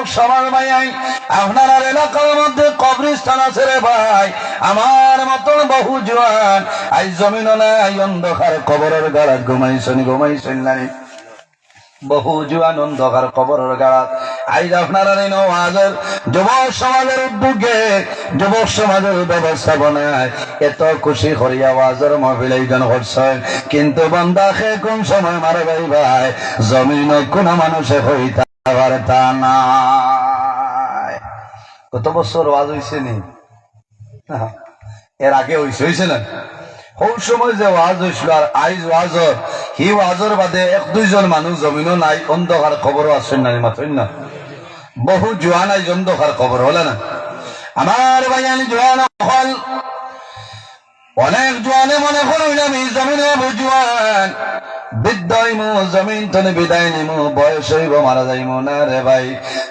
যুবক সমাজ ভাই আপনার এলাকার মধ্যে কবরিস্তান আছে রে ভাই। আমার মতন বহু জোয়ান। আই জমিন নাই, অন্ধকার কবরের গাড়া। ঘুমাইছেন ঘুমাইছেন নাই বহু জুয়ান অন্ধকার কবরের গাড়া। আইজ আপনারা এই নওয়াজের যুবক সমাজের উদ্যোগে যুবক সমাজের ব্যবস্থাপনায় এত খুশি করিয়া ওয়াজের মহিলা জন করছেন কিন্তু বন্দা খে কোন সময় মারে ভাই ভাই? জমিন কোন মানুষে হইতে পারে তা নাই কত বছর ওয়াজ হইছে নি? না, এর আগে হইছে হইছে না? সৌ সময় যে ওয়াজ হয়েছিল আর আইজ ওয়াজর হি ওয়াজর বাদে এক দুইজন মানুষ জমিনও নাই অন্ধকার খবরও আসেন না মাথেন না? বহু জোয়ান আইজ অন্ধকার খবর হলে না? আমার ভাইয়ানি জোয়ান হল অনেক জোয়ানে মনে করুন আমি জমিনে বুঝুয়ান বিদ্যাইমু জমিন তনে বিদায় নিমু, বয়স হইব, মারা যাইমু না রে ভাই।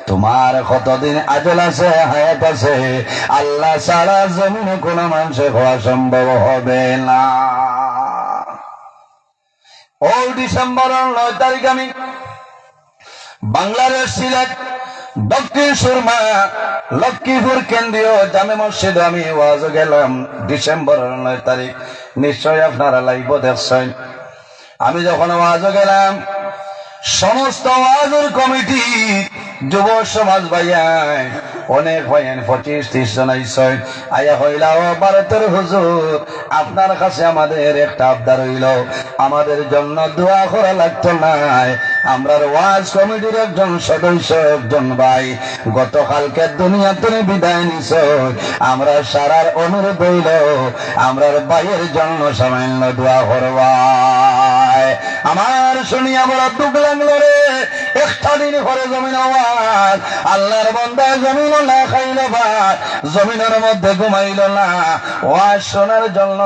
তোমার কতদিন আজল আছে, হায়াত আছে? আল্লাহ সারা জমিনে কোন মানুষে হওয়া সম্ভব হবে না। ও ডিসেম্বর নয় তারিখ আমি বাংলাদেশ সিলেট, দক্ষিণ সুরমা, লক্ষ্মীপুর কেন্দ্রীয় জামে মসজিদ আমি ওয়াজ গেলাম ডিসেম্বর নয় তারিখ। নিশ্চয় আপনারা লাইভ দেখছেন। আমি যখন ওয়াজ গেলাম, সমস্ত ওয়াজের কমিটি যুব সমাজ ভাইয়াই অনেক ভাইয়ান পঁচিশ, ত্রিশ জন আয়া হইলা ভারতের হুজুর, আপনার কাছে আমাদের একটা আবদার হইল। আমাদের জন্য দোয়া করা লাগতো নাই আমরা ওয়াজ কমিটির একজন সদস্য, একজন ভাই। গতকালকে দুনিয়া তুমি বিদায় নিছ আমরা সারার অনুরোধ হইল আমরার ভাইয়ের জন্য সামান্য দোয়া আমার শুনিয়া বড় দুঃখ লাগল রে। একটা দিন ঘরে জমিন আওয়াজ আল্লাহর বন্দায় জমিন না খাইল ভাই জমিনের মধ্যে ঘুমাইল না। ওয়াজ শোনার জন্য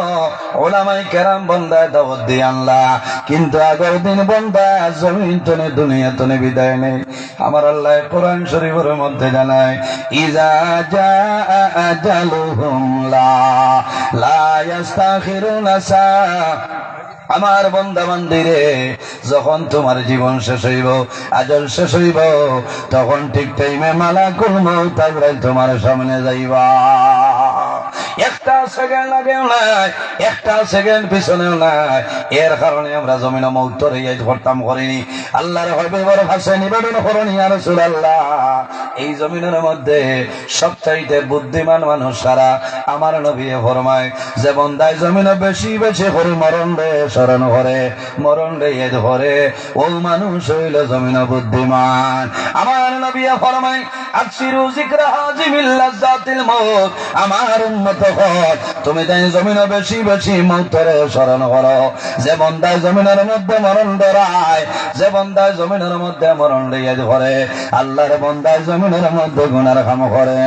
ওলামাই কেরাম বন্দায় দাবত দিয়ে আনলা। কিন্তু আগের দিন বন্দা জমিন তনে দুনিয়া তনে বিদায় নেই। আমার আল্লাহ কোরআন শরীফের মধ্যে জানায়, ইজা জা আজালুহুম লা লা ইস্তাখিরুনা সা আমার বন্দা মন্দিরে যখন তোমার জীবন শেষ হইব, আজল শেষ হইব, তখন ঠিক টাইমে মালা করব তারপরে তোমার সামনে যাইবা। একটা সেকেন্ড লাগেও নাই, একটা সেকেন্ড পিছনেও নাই। এর কারণে আমরা জমিন মৌতর এই করতাম করিনি। আল্লাহর হবে বড় ভাষায় নিবেদন করনি আর আল্লাহ এই জমিনের মধ্যে সবচাইতে বুদ্ধিমান মানুষ সারা আমার নবী ফরমায় যে বন্দায় জমিন বেশি বেশি করে মরণ রে, স্মরণ করে, মরণ রে এ ধরে, ও মানুষ হইল জমিন বুদ্ধিমান। আমার নবী ফরমায় আকসিরু জিকরা হাজিমিল লাজ্জাতিল মউত, আমার উম্মত হল তুমি তাই জমিন বেশি বেশি মৌতরে স্মরণ করো। যে বন্দায় জমিনের মধ্যে মরণ ডরায় যে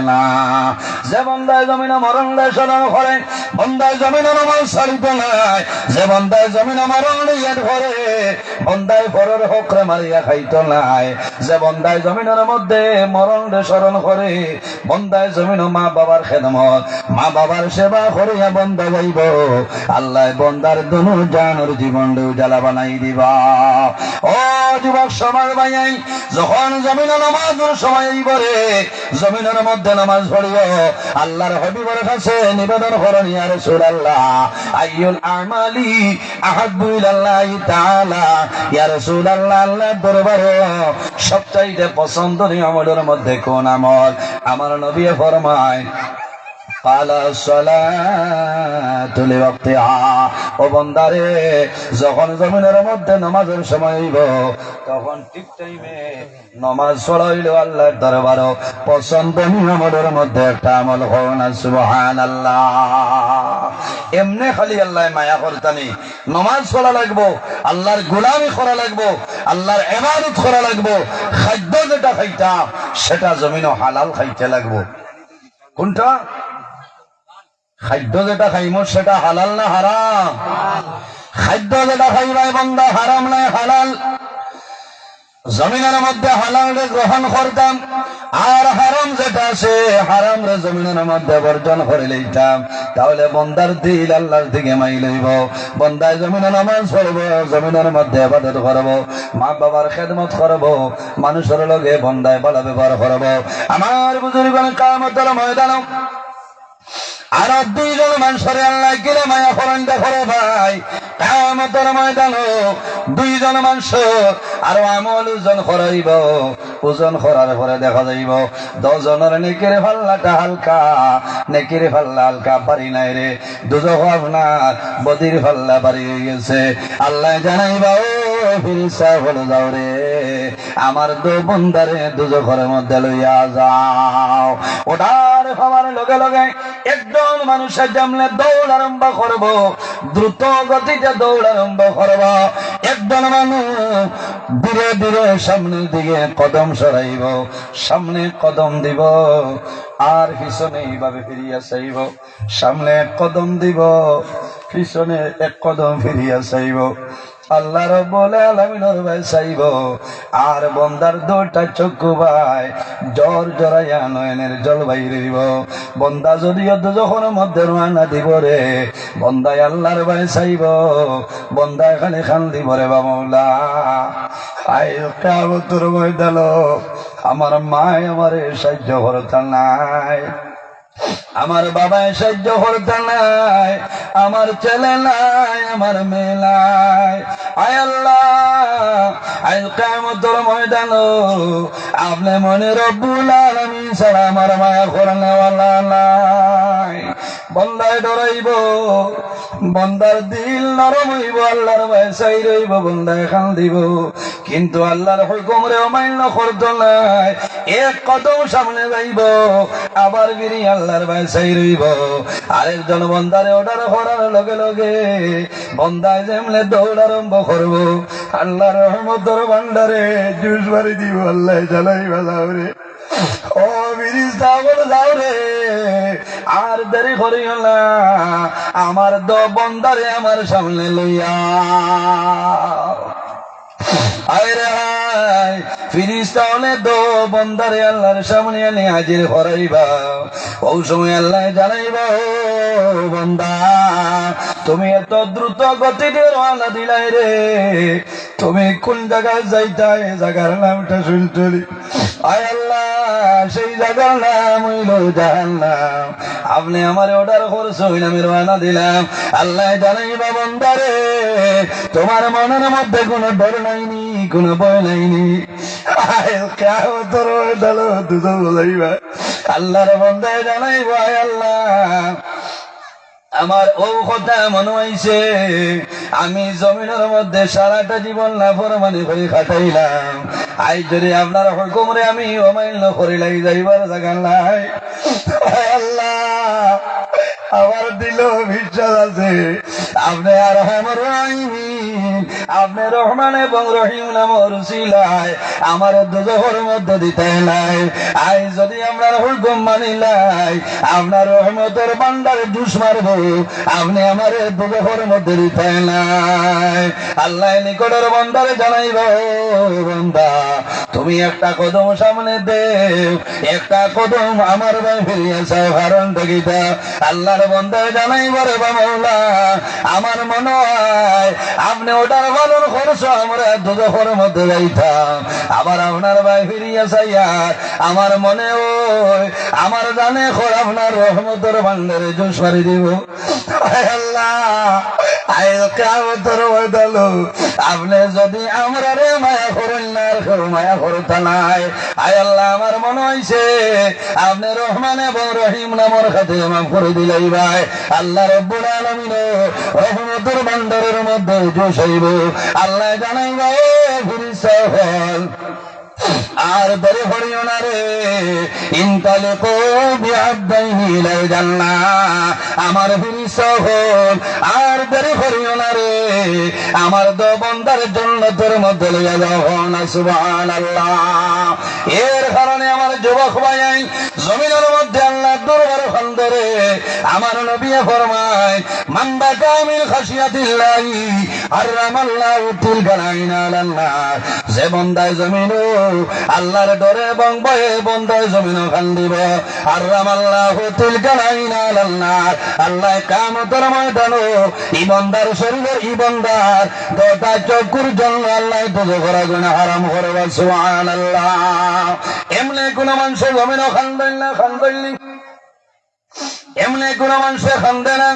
নাই যে বন্দায় জমিন মরণ লইয়া ধরে, বন্দায় পরের হকরে খাইত নাই। যে বন্দায় জমিনের মধ্যে মরণ স্মরণ করে, বন্দায় জমিন মা বাবার খেদমত মা বাবার সেবা করিয়া বন্দা যাইব আল্লাহ বন্দার দুনু জানোর জীবন উজালা বানাই দিবা। ও যুবক সমাজ ভাইয়াই যখন জমিন নামাজের সময় পরে জমিনের মধ্যে নামাজ পড়িও আল্লাহর হবিবর কাছে নিবেদন করনি আর রাসূলুল্লাহ। আইয়ুল আমালি আহাব্বু ইলাল্লাহি তাআলা। ইয়া রাসূলুল্লাহ, আল্লাহর দরবারে সবচাইতে পছন্দনীয় আমলের মধ্যে কোন আমল? আমার নবী ফরমায় যখন জমিনের মধ্যে নমাজের সময় হইব, তখন ঠিক টাইমে নমাজ সরাইল আল্লাহ দরবার। পছন্দ নিয়মের মধ্যে একটা আমল হও না, সুবহানাল্লাহ। এমনে খালি আল্লাহ মায়া করতানি নমাজ করা লাগবো, আল্লাহর গুলামি করা লাগবো, আল্লাহর ইবাদত করা লাগবো, খাদ্য যেটা খাইতাম, সেটা জমিন হালাল খাইতে লাগবো। কোনটা? খাদ্য যেটা খাইম, সেটা হালাল না হারাম? খাদ্য যেটা খাইবাই বন্ধা হারাম নাই হালাল। জমিনের মধ্যে হালাল রে গ্রহণ করতাম, আর হারাম যেটা আছে, হারাম রে জমিনের মধ্যে বর্জন করে লইতাম। তাহলে বন্দার দিল আল্লাহর দিকে মাই লইব, বন্দায় জমিনে নামাজ পড়ব, জমিনের মধ্যে আবাদত করব মা বাবার খেদমত করব, মানুষের লগে বন্দায় ভালো ব্যবহার করব। আমার বুজুর্গ কামতের ময়দান আর দুইজন মানুষের আল্লাহ গিলে মায়া করেন দেখো ভাই। কামতের ময়দান দুইজন মানুষ আর আমল ওজন করাইব ওজন করার পরে দেখা যাইব। দশজনের নেকির ফাল্লাটা হালকা, নেকির ফাল্লা হালকা পারি নাই রে। দুজক আপনার বদির ফাল্লা পারি গেছে। আল্লাহ জানাইবা ফিরিসা হলো যাও রে। আমার দু বন্দারে দুজখের মধ্যে লইয়া যাও। ওটার হওয়ার লগে লগে একজন মানুষের জামলে দৌড় আরম্ভ করব। দ্রুত গতিতে দৌড় আরম্ভ করব। একজন মানুষ ধীরে ধীরে সামনের দিকে কদম সরাইব, সামনে কদম দিব, আর পিছনে এইভাবে ফিরিয়া চাইব। সামনে এক কদম দিব, পিছনে এক কদম ফিরিয়া চাইব। আল্লাহ রব্বুল আলামিনের ভাই চাইব আর বন্দার দুটা চক্ষু ভাই, জ্বর জরাইয়া নয়নের জল বাইরে দিব। বন্দা যদিও যখন মধ্যে রোয়ানা দিব রে, বন্দায় আল্লাহর ভাই চাইব বন্দা এখানে খান দিব রে বামলা আই কাবতর ময়দাল আমার মায় আমারে সাহায্য করতা নাই। আমার বাবায় সাহায্য করতে নাই, আমার ছেলে নাই, আমার মেয়ে আয় আল্লাহ আইল কামতর ময়দান আপনি মনে রব্বুল আলমী ছাড়া আমার মায়া করনেওয়ালা নাই। বন্দায় ডরাইব, বন্দার দিল নরম হইব, আল্লাহর চাই রইব, বন্দায় খান দিব। কিন্তু আল্লাহর হুকুম রে অমান্য করত নাই, এক কদম সামনে যাইব, আবার বিরি আল্লাহর চাই রইব। আরেকজন বন্দারে অর্ডার করার লগে লগে বন্দায় যেমনে দৌড় আরম্ভ করব, আল্লাহর রহমতর ভান্ডারে জুস মারি দিব, আল্লাহ জ্বালাই বাজাও রে। ও বিরিজ দাবল যাও রে, আর দেরি করিও না, আমার দ বন্দারে আমার সামনে লইয়া। আয় রে হায় ফিরিস তাহলে দো বন্দারে আল্লাহর সামনে আনি হাজির করাইবা। ও সময় আল্লাহ জানাইবা, ও বন্দা, তুমি এত দ্রুত গতিতে রওনা দিলাই রে তুমি কোন জায়গায় যাইতা? জায়গার নামটা শুনছলি আয় আল্লাহ, সেই জায়গার নাম হইল জাহান্নাম। আপনি আমার অর্ডার করছেন, আমি রওনা দিলাম। আল্লাহ জানাইবা বন্দারে, তোমার মনের মধ্যে কোনো ডর নাইনি, কোনো ভয় নাইনি। আল্লাহর বন্দায় জানাই আয় আল্লাহ। আমার ও কথা মনে হয়েছে, আমি জমিনের মধ্যে সারাটা জীবন না ফরমানি করে খাটাইলাম। আই যদি আপনার হুকুমরে আমি অমান্য করে লাগি যাইবার জাগান নাই। আল্লাহ! আমার দিল বিশ্বাস আছে। আপনি আর আমার আপনি রহমান এবং রহিম নামর সিলাই আমার দুজহর মধ্যে দিতে নাই। আই যদি আপনার হুকুম মানিলাই আপনার রহমতের বান্দারে দুষ মারবো, আপনি আমার দুজহর মধ্যে দিতে নাই। আল্লাহ নিকটের বন্দারে জানাইব বন্দা, তুমি একটা কদম সামনে দেও, একটা কদম আমার ভাই ফিরিয়েছে কারণ দেখিতা আল্লাহর বন্দায় জানাইব রে বামলা আমার মনে হয় আপনি ওটার পালন করছ, আমরা দুদখর মধ্যে যাইতাম। আবার আপনার ভাই ফিরিয়া চাইয়ার আমার মনে ওই, আমার জানে খর আপনার রহমতর ভান্ডারে জোশ মারি দিব। আপনি যদি আমরা রে মায়া করুন না মায়া করতা নাই। আয় আল্লাহ, আমার মনে হয়েছে আপনি রহমান রহিম নামর খাতে মাফ করে দিলাই আল্লাহ আল্লাহ আর হরিও না রে। আমার ফিরিস হল আর দরে হরিও রে। আমার দো বন্দার জন্য তোর মধ্যে লইয়া যাও না, সুবহানাল্লাহ। এর কারণে আমার যুবক ভাই, জমিনের মধ্যে আল্লাহ দরবার খন্দরে আমার নবী ফরমায়, মান্দা কামিল খাসিয়াতিল্লাহি হারামাল্লাহু তিলকা আইনা আলান্নার। যে বন্দায় জমিন, আল্লাহর ডরে এবং ভয়ে বন্দায় জমিন খান দিব হারামাল্লাহু তিলকা আইনা আলান্নার। আল্লাহ কামতের ময়দানো, ই বন্দার শরীরের ই বন্দার। দটা চকুর জন্য আল্লাহ তো করা গুণ হারাম করবা, সুবহানাল্লাহ। এমনি কোন মানুষ জমিন খান দইল্লা খান দইল্লি এমনি কোন মানুষে খান্দে না।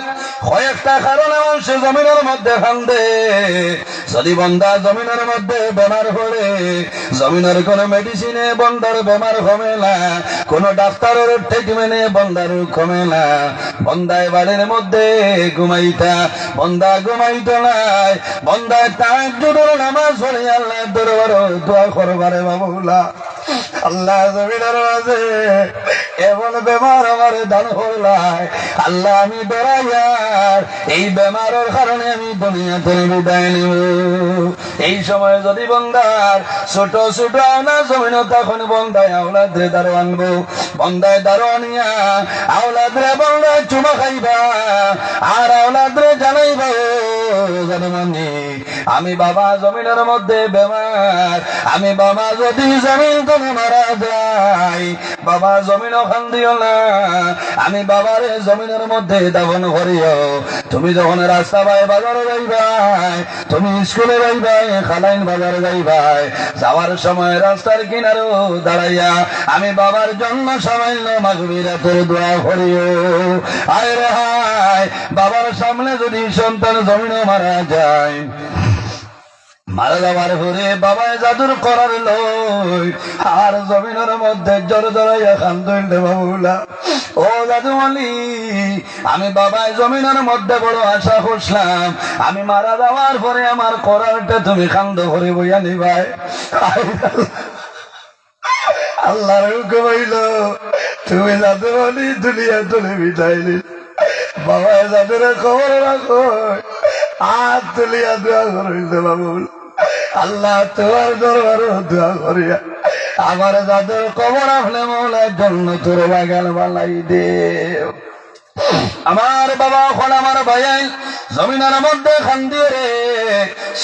কয়েকটা কারণে মানুষ জমিনের মধ্যে খান্দে। যদি বন্দা জমিনের মধ্যে বেমার পড়ে, জমিনের কোন মেডিসিনে বন্দার বেমার কমে না, কোন ডাক্তারের ট্রিটমেন্টে বন্দার কমে না। বন্দায় বাড়ির মধ্যে ঘুমাইতা, বন্দা ঘুমাইত নাই। বন্দায় তার নামাজ আল্লাহ দরবার দোয়া করবারে বাবুলা। আল্লাহ জমিনের মাঝে এমন বেমার আমার দান হলাই আল্লাহ আমি ডরাইয়ার। এই বেমারের কারণে আমি দুনিয়া থেকে বিদায় এই সময় যদি বন্দার, ছোট ছোট আনা জমিন, তখন বন্দায় আওলাদরে দারো আনব। বন্দায় দারো আনিয়া আওলাদরে বন্দায় চুমা খাইবা। আর আওলাদরে জানাইবা জানমানি আমি বাবা জমিনের মধ্যে বেমার। আমি বাবা যদি জমিন তুমি মারা যাই বাবা জমিন ওখান দিও না। আমি বাবার জমিনের মধ্যে দাফন করিও। তুমি যখন রাস্তা পাই বাজারে যাইবাই তুমি স্কুলে যাইবাই খালাইন বাজারে যাইবাই যাওয়ার সময় রাস্তার কিনারও দাঁড়াইয়া আমি বাবার জন্য সামান্য মাগবিরাতের দোয়া করিও। আয় রে হায়, বাবার সামনে যদি সন্তান জমিনও মারা যায় মারা যাওয়ার পরে বাবায় জাদুর করার লই, আর জমিনের মধ্যে জোর জড়াইয়া খান দইলে বাবুলা। ও দাদু মালি আমি বাবায় জমিনের মধ্যে বড় আশা করছিলাম আমি মারা যাওয়ার পরে আমার করারটা তুমি খান্দ করে বইয়া নিবাই। আল্লাহর হুকুম হইল, তুমি দাদু মালি দুনিয়া তুলে বিদায় নিল। বাবায় জাদুর খবর রাখো, আর তুলিয়া দোয়া করিল বাবুল। আল্লাহ তোমার দরবার দোয়া করিয়া আমার যাদের কবর আসলে মৌলার জন্য তোর বাগান বালাই দে। আমার বাবা এখন আমার ভাইয়াই জমিনের মধ্যে খান দিয়ে রে।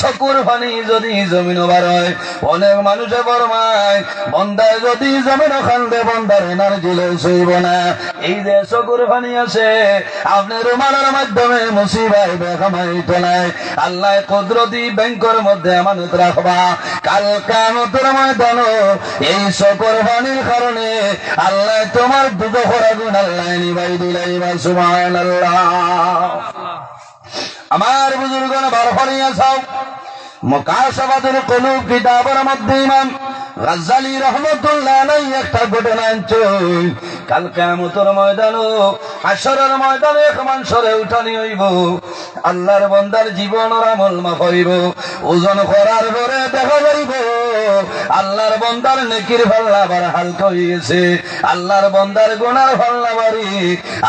চকুর পানি যদি জমিন হয়, অনেক মানুষে বরমায় বন্দায় যদি জমিন খান্দে বন্দার এনার্জি লইব না। এই যে চকুর পানি আছে আপনি রুমালের মাধ্যমে মুসিবাই বেখামাইত নাই আল্লাহ কুদরতি ব্যাংকের মধ্যে আমানত রাখবা। কাল কামতের ময়দান এই চকুর পানির কারণে আল্লাহ তোমার দুটো খরাগুন আল্লাহ নিবাই দিলাইবা সুমান আল্লাহ আমার বুজুর্গণ বার সব মকাশবাদের কুলুব কিতাবের মধ্যে ইমাম গাজ্জালি রহমতুল্লাহ একটা ঘটনা আনছই কাল কিয়ামতের ময়দান হাসরের ময়দানে এক মানুষরে উঠানি হইব। আল্লাহর বান্দার জীবনের আমল মাফ হইব। ওজন করার পরে দেখা যাইব, আল্লাহর বন্দার নেকির ফাল্লা বার হালকা গেছে আল্লাহর বন্দার গোনার ফাল্লা বাড়ি,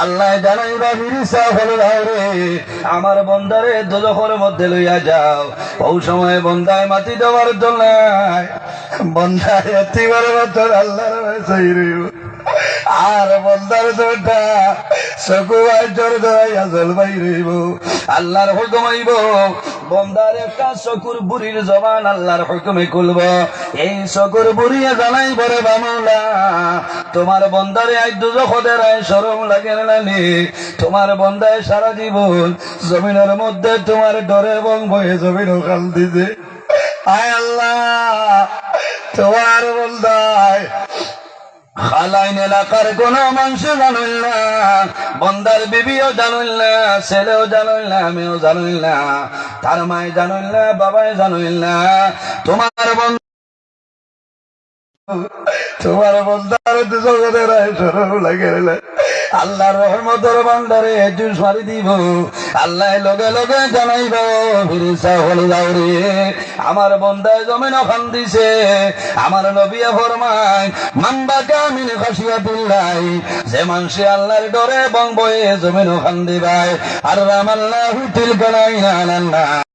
আল্লাহ জানাইবা বিরিসা হল রে। আমার বন্দারে দোজখর মধ্যে লইয়া যাও। ও সময় বন্দায় মাটি দেওয়ার জন্য বন্দায় এতিবার বছর আল্লাহর আর বন্দার দোটা চকু জোর দয়া জল বাই রইব। আল্লাহর হুকুম হইব বন্দার একটা চকুর বুড়ির জবান আল্লাহর হুকুমে খুলব। এই চকুর বুড়িয়ে জানাই বরে বামলা তোমার বন্দারে আজ দুজখদের আয় সরম লাগে নানি। তোমার বন্দায় সারা জীবন জমিনের মধ্যে তোমার ডরে এবং বয়ে জমিন খাল দিছে। আল্লাহ, তোমার বন্দায়। খালাইন এলাকার কোন না, বন্দার বিবিও জানুল না, ছেলেও জানুল না আমিও জানুল না, তার মায় জানুল না বাবাই জানুল না। তোমার বন্ধু তোমার বন্দার জগতের সরব লাগে আল্লাহর রহমতের বান্দারে জুস মারি দিব। আল্লাহ লগে লগে জানাইব ফিরিসা হল যাও রে। আমার বন্দায় জমিন খান দিছে, আমার নবিয়া ফরমায় মাম্বা কামিন খাসিয়া দিল্লাই যে মানুষে আল্লাহর ডরে বং বয়ে জমিন খান দিবাই আর রাম আল্লাহ তিল গড়াই না